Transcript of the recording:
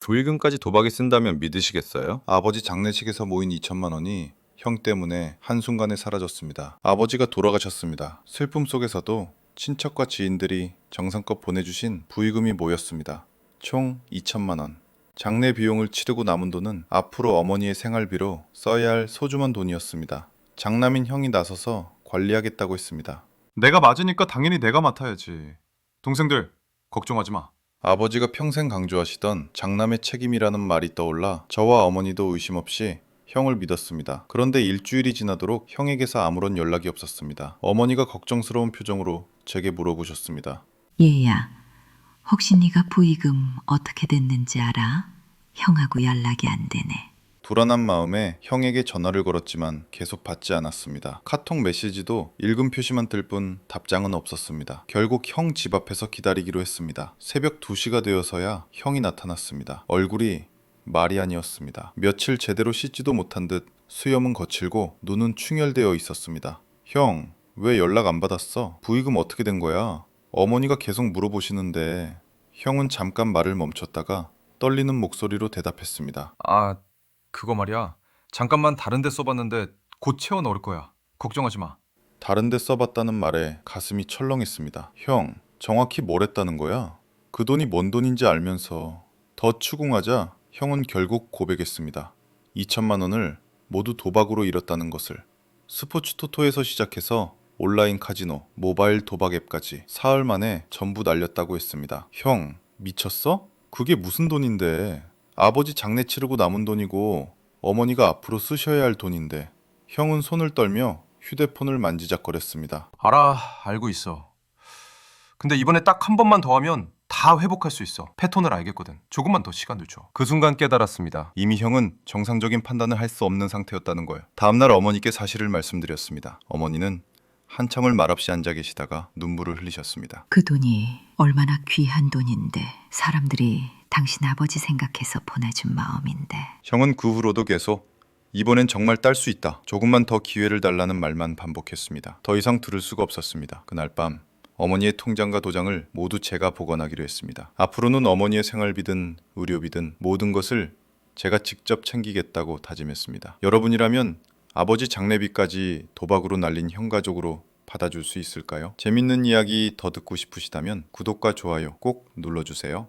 부의금까지 도박에 쓴다면 믿으시겠어요? 아버지 장례식에서 모인 2천만 원이 형 때문에 한순간에 사라졌습니다. 아버지가 돌아가셨습니다. 슬픔 속에서도 친척과 지인들이 정성껏 보내주신 부의금이 모였습니다. 총 2천만 원. 장례 비용을 치르고 남은 돈은 앞으로 어머니의 생활비로 써야 할 소중한 돈이었습니다. 장남인 형이 나서서 관리하겠다고 했습니다. 내가 맞으니까 당연히 내가 맡아야지. 동생들 걱정하지 마. 아버지가 평생 강조하시던 장남의 책임이라는 말이 떠올라 저와 어머니도 의심 없이 형을 믿었습니다. 그런데 일주일이 지나도록 형에게서 아무런 연락이 없었습니다. 어머니가 걱정스러운 표정으로 제게 물어보셨습니다. 얘야, 혹시 네가 부의금 어떻게 됐는지 알아? 형하고 연락이 안 되네. 불안한 마음에 형에게 전화를 걸었지만 계속 받지 않았습니다. 카톡 메시지도 읽음 표시만 뜰 뿐 답장은 없었습니다. 결국 형 집 앞에서 기다리기로 했습니다. 새벽 2시가 되어서야 형이 나타났습니다. 얼굴이 말이 아니었습니다. 며칠 제대로 씻지도 못한 듯 수염은 거칠고 눈은 충혈되어 있었습니다. 형, 왜 연락 안 받았어? 부의금 어떻게 된 거야? 어머니가 계속 물어보시는데 형은 잠깐 말을 멈췄다가 떨리는 목소리로 대답했습니다. 아, 그거 말이야. 잠깐만 다른 데 써봤는데 곧 채워 넣을 거야. 걱정하지 마. 다른 데 써봤다는 말에 가슴이 철렁했습니다. 형, 정확히 뭘 했다는 거야? 그 돈이 뭔 돈인지 알면서 더 추궁하자 형은 결국 고백했습니다. 2천만 원을 모두 도박으로 잃었다는 것을. 스포츠 토토에서 시작해서 온라인 카지노, 모바일 도박 앱까지 사흘 만에 전부 날렸다고 했습니다. 형, 미쳤어? 그게 무슨 돈인데? 아버지 장례 치르고 남은 돈이고 어머니가 앞으로 쓰셔야 할 돈인데 형은 손을 떨며 휴대폰을 만지작거렸습니다. 알아, 알고 있어. 근데 이번에 딱 한 번만 더 하면 다 회복할 수 있어. 패턴을 알겠거든. 조금만 더 시간을 줘. 그 순간 깨달았습니다. 이미 형은 정상적인 판단을 할 수 없는 상태였다는 거예요. 다음날 어머니께 사실을 말씀드렸습니다. 어머니는 한참을 말없이 앉아 계시다가 눈물을 흘리셨습니다. 그 돈이 얼마나 귀한 돈인데 사람들이 당신 아버지 생각해서 보내준 마음인데 형은 그 후로도 계속 이번엔 정말 딸 수 있다. 조금만 더 기회를 달라는 말만 반복했습니다. 더 이상 들을 수가 없었습니다. 그날 밤 어머니의 통장과 도장을 모두 제가 보관하기로 했습니다. 앞으로는 어머니의 생활비든 의료비든 모든 것을 제가 직접 챙기겠다고 다짐했습니다. 여러분이라면 아버지 장례비까지 도박으로 날린 형 가족으로 받아줄 수 있을까요? 재밌는 이야기 더 듣고 싶으시다면 구독과 좋아요 꼭 눌러주세요.